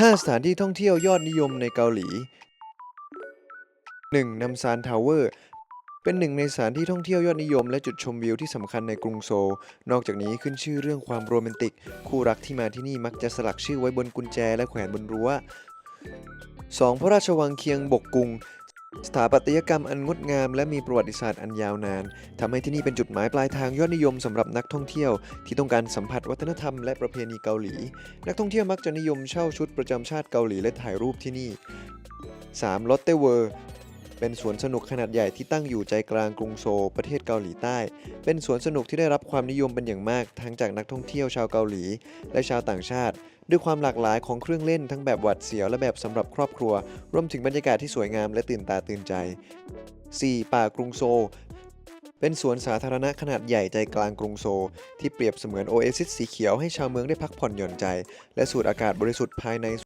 5 สถานที่ท่องเที่ยวยอดนิยมในเกาหลี 1. นัมซานทาวเวอร์ เป็นหนึ่งในสถานที่ท่องเที่ยวยอดนิยมและจุดชมวิวที่สำคัญในกรุงโซล นอกจากนี้ขึ้นชื่อเรื่องความโรแมนติก คู่รักที่มาที่นี่มักจะสลักชื่อไว้บนกุญแจและแขวนบนรั้ว 2. พระราชวังเคียงบกกุง สถาปัตยกรรมอันงดงามและมีประวัติศาสตร์อันยาวนานทำให้ที่นี่เป็นจุดหมายปลายทางยอดนิยมสำหรับนักท่องเที่ยว ที่ต้องการสัมผัสวัฒนธรรมและประเพณีเกาหลี นักท่องเที่ยวมักจะนิยมเช่าชุดประจำชาติเกาหลีและถ่ายรูปที่นี่ 3. ลอตเตเวิร์เป็นสวนสนุกขนาดใหญ่ที่ตั้งอยู่ใจกลางกรุงโซลประเทศเกาหลีใต้ เป็นสวนสนุกที่ได้รับความนิยมเป็นอย่างมากทั้งจากนักท่องเที่ยวชาวเกาหลี และชาวต่างชาติ ด้วยความหลากหลายของเครื่องเล่นทั้งแบบหวัดเสียวและแบบสำหรับครอบครัว รวมถึงบรรยากาศที่สวยงามและตื่นตาตื่นใจ 4. ป่ากรุงโซเป็นสวนสาธารณะขนาดใหญ่ใจกลางกรุงโซลที่เปรียบเสมือนโอเอซิสสีเขียวให้ชาวเมืองได้พักผ่อนหย่อนใจ และสูดอากาศบริสุทธิ์ภายใน